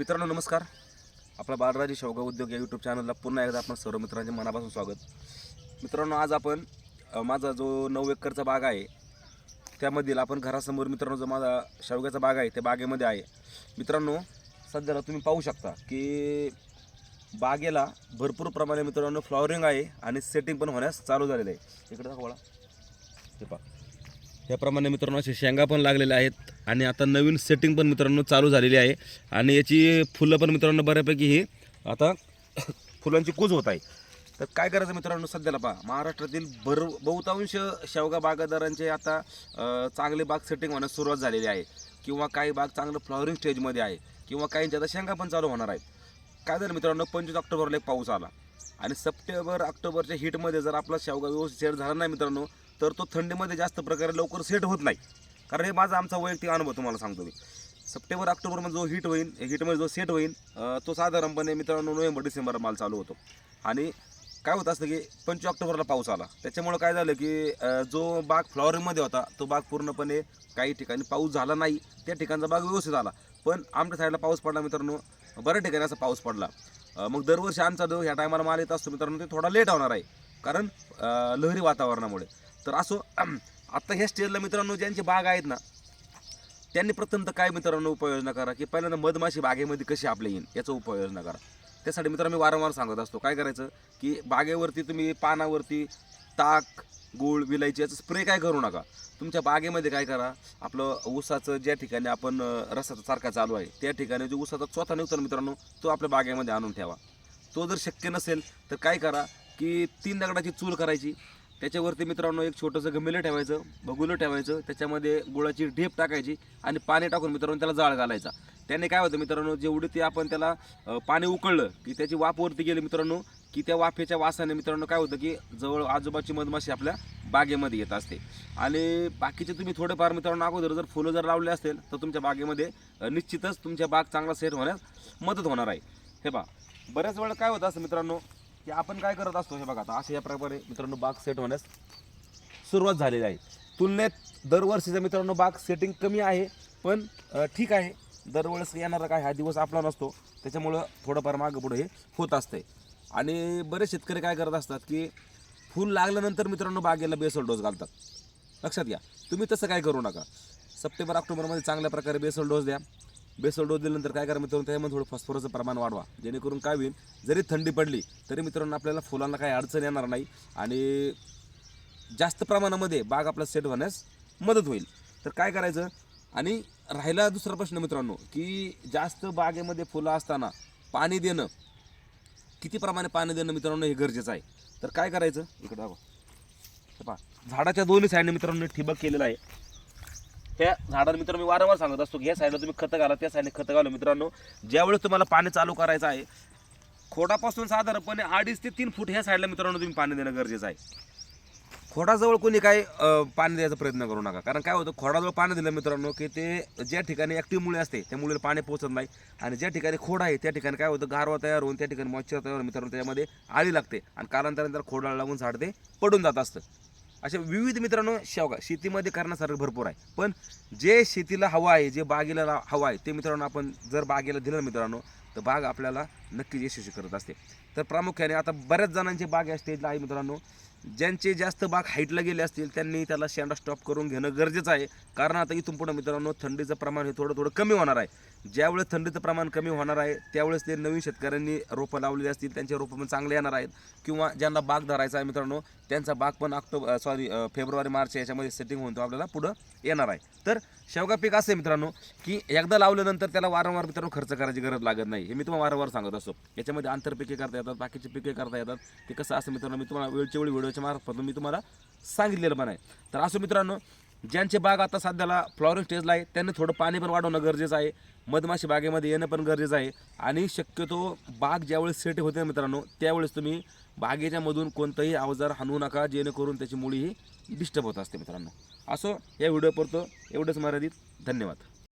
मित्रांनो नमस्कार. आपला बाळराजे शेवगाव उद्योग या यूट्यूब चॅनलला पुन्हा एकदा आपण सर्व मित्रांचे मनापासून स्वागत. मित्रांनो आज आपण माझा जो नऊ एकरचा बाग आहे त्यामधील आपण घरासमोर मित्रांनो जो माझा शेवग्याचा बाग आहे त्या बागेमध्ये आहे. मित्रांनो सध्याला तुम्ही पाहू शकता की बागेला भरपूर प्रमाणे मित्रांनो फ्लॉवरिंग आहे आणि सेटिंग पण होण्यास चालू झालेलं आहे. इकडे दाखवा हे पहा. त्याप्रमाणे मित्रांनो असे शेंगा पण लागलेल्या आहेत. आणि आता नवीन सेटिंग पण मित्रांनो चालू झालेली आहे. आणि याची फुलं पण मित्रांनो बऱ्यापैकी ही आता फुलांची कूज होत आहे. तर काय करायचं मित्रांनो सध्याला पहा. महाराष्ट्रातील भर बहुतांश शेवगा बागादारांचे आता चांगले बाग सेटिंग होण्यास सुरुवात झालेली आहे. किंवा काही बाग चांगलं फ्लॉवरिंग स्टेजमध्ये आहे. किंवा काहींच्या आता शेंगा पण चालू होणार आहेत. काय झालं मित्रांनो पंचवीस ऑक्टोबरला एक पाऊस आला. आणि सप्टेंबर ऑक्टोबरच्या हिटमध्ये जर आपला शेवगा व्यवस्थित सेट झाला नाही मित्रांनो तर तो थंडीमध्ये जास्त प्रकारे लवकर सेट होत नाही. कारण हे माझा आमचा वैयक्तिक अनुभव तुम्हाला सांगतो मी. सप्टेंबर ऑक्टोबरमध्ये जो हिट होईल हिटमध्ये जो सेट होईल तो साधारणपणे मित्रांनो नोव्हेंबर डिसेंबर माल चालू होतो. आणि काय होत असतं की पंचवीस ऑक्टोबरला पाऊस आला. त्याच्यामुळं काय झालं की जो बाग फ्लॉवरिंगमध्ये होता तो बाग पूर्णपणे काही ठिकाणी पाऊस झाला नाही. त्या ठिकाणचा बाग व्यवस्थित आला. पण आमच्या साईडला पाऊस पडला मित्रांनो. बऱ्याच ठिकाणी असा पाऊस पडला. मग दरवर्षी आमचा जो ह्या टायमाला माल येत असतो मित्रांनो ते थोडा लेट होणार आहे. कारण लहरी वातावरणामुळे. तर असो आत्ता ह्या स्टेजला मित्रांनो ज्यांचे बाग आहेत ना त्यांनी प्रथमतः काय मित्रांनो उपाययोजना करा की पहिल्यांदा मधमाशी बागेमध्ये कशी आपल्या येईल याचा उपाययोजना करा. त्यासाठी मित्रांनो मी वारंवार सांगत असतो काय करायचं की बागेवरती तुम्ही पानावरती ताक गूळ विलायची याचं स्प्रे काय करू नका. तुमच्या बागेमध्ये काय करा आपलं ऊसाचं ज्या ठिकाणी आपण रसाचा सारखा चालू आहे त्या ठिकाणी जो ऊसाचा चौथा निघतो मित्रांनो तो आपल्या बागेमध्ये आणून ठेवा. तो जर शक्य नसेल तर काय करा की तीन दगडाची चूल करायची त्याच्यावरती मित्रांनो एक छोटंसं गमेलं ठेवायचं बगुलं ठेवायचं त्याच्यामध्ये गुळाची ढेप टाकायची आणि पाणी टाकून मित्रांनो त्याला जाळ घालायचा. त्याने काय होतं मित्रांनो जेवढी ते आपण त्याला पाणी उकळलं की त्याची वाफ वरती गेली मित्रांनो की त्या वाफेच्या वासाने मित्रांनो काय होतं की जवळ आजोबाची मधमाशी आपल्या बागेमध्ये येत असते. आणि बाकीचे तुम्ही थोडेफार मित्रांनो अगोदर जर फुलं जर लावले असेल तर तुमच्या बागेमध्ये निश्चितच तुमच्या बाग चांगला सेट होण्यास मदत होणार आहे. हे बा बऱ्याच वेळा काय होतं असं मित्रांनो की आपण काय करत असतो हे बघा आता अशा या प्रकारे मित्रांनो बाग सेट होण्यास सुरुवात झालेली आहे. तुलनेत दरवर्षीचा मित्रांनो बाग सेटिंग कमी आहे पण ठीक आहे. दरवेळेस येणारा काय हा दिवस आपला नसतो. त्याच्यामुळं थोडंफार मागं पुढे हे होत असतंय आणि बरेच शेतकरी काय करत असतात की फूल लागल्यानंतर मित्रांनो बागेला बेसल डोस घालतात. लक्षात घ्या. तुम्ही तसं काय करू नका. सप्टेंबर ऑक्टोबरमध्ये चांगल्या प्रकारे बेसल डोस द्या. बेसल डोस दिल्यानंतर काय करा मित्रांनो त्याच्यामध्ये थोडं फॉस्फरसचं प्रमाण वाढवा. जेणेकरून काय होईल जरी थंडी पडली तरी मित्रांनो आपल्याला फुलांना काही अडचण येणार नाही आणि जास्त प्रमाणामध्ये बाग आपला सेट होण्यास मदत होईल. तर काय करायचं आणि राहिला दुसरा प्रश्न मित्रांनो की जास्त बागेमध्ये फुलं असताना पाणी देणं किती प्रमाणे पाणी देणं मित्रांनो हे गरजेचं आहे. तर काय करायचं इकडं दाखवा पहा झाडाच्या दोन्ही साईडने मित्रांनो ठिबक केलेलं आहे. त्या झाडाला मित्रांनो मी वारंवार सांगत असतो की ह्या साईडला तुम्ही खतं घाला त्या साईडने खतं घाला मित्रांनो ज्यावेळेस तुम्हाला पाणी चालू करायचं आहे खोडापासून साधारणपणे अडीच ते तीन फूट ह्या साईडला मित्रांनो तुम्ही पाणी देणं गरजेचं आहे. खोडाजवळ कोणी काय पाणी द्यायचा प्रयत्न करू नका. कारण काय होतं खोडाजवळ पाणी दिलं मित्रांनो की ते ज्या ठिकाणी ॲक्टिव्ह मुळे असते त्या मुलीला पाणी पोहोचत नाही. आणि ज्या ठिकाणी खोड आहे त्या ठिकाणी काय होतं गारवा तयार होऊन त्या ठिकाणी मॉइश्चर तयार होऊन मित्रांनो त्याच्यामध्ये आळी लागते. आणि कालांतरानंतर खोडाला लागून झाड ते पडून जात असतं. अशा विविध मित्रांनो शेवगा शेतीमध्ये करण्यासारखं भरपूर आहे. पण जे शेतीला हवं आहे जे बागेला हवा हवं आहे ते मित्रांनो आपण जर बागेला दिलं मित्रांनो तर बाग आपल्याला नक्कीच यशस्वी करत असते. तर प्रामुख्याने आता बऱ्याच जणांचे बाग या स्टेजला आहे मित्रांनो. ज्यांचे जास्त बाग हाईटला गेले असतील त्यांनी त्याला शेंडा स्टॉप करून घेणं गरजेचं आहे. कारण आता इथून पुढं मित्रांनो थंडीचं प्रमाण हे थोडं थोडं कमी होणार आहे. ज्यावेळेस थंडीचं प्रमाण कमी होणार आहे त्यावेळेस ते नवीन शेतकऱ्यांनी रोपं लावलेली असतील त्यांचे रोपं पण चांगले येणार आहेत. किंवा ज्यांना बाग धरायचा आहे मित्रांनो त्यांचा बाग पण ऑक्टोबर सॉरी फेब्रुवारी मार्च याच्यामध्ये सेटिंग होऊन तो आपल्याला पुढं येणार आहे. तर शेवगा पीक असं आहे मित्रांनो की एकदा लावल्यानंतर त्याला वारंवार मित्रांनो खर्च करायची गरज लागत नाही. हे मी तुम्हाला वारंवार सांगत असतो. याच्यामध्ये आंतरपिके करता येतात बाकीचे पिके करता येतात. ते कसं असं मित्रांनो मी तुम्हाला वेळच्या वेळी व्हिडिओच्या मार्फत मी तुम्हाला सांगितलेलं पण आहे. तर असं मित्रांनो ज्यांचे बाग आता सध्याला फ्लॉरिंग स्टेजला आहे त्यांनी थोडं पाणी पण वाढवणं गरजेचं आहे. मधमाशी बागेमध्ये येणं पण गरजेचं आहे. आणि शक्यतो बाग ज्यावेळेस सेट होते मित्रांनो त्यावेळेस तुम्ही बागेच्या मधून कोणतंही अवजार हाणू नका जेणेकरून त्याची मुळी ही डिस्टर्ब होत असते मित्रांनो. असो या व्हिडिओ पुरतं एवढंच मर्यादित. धन्यवाद.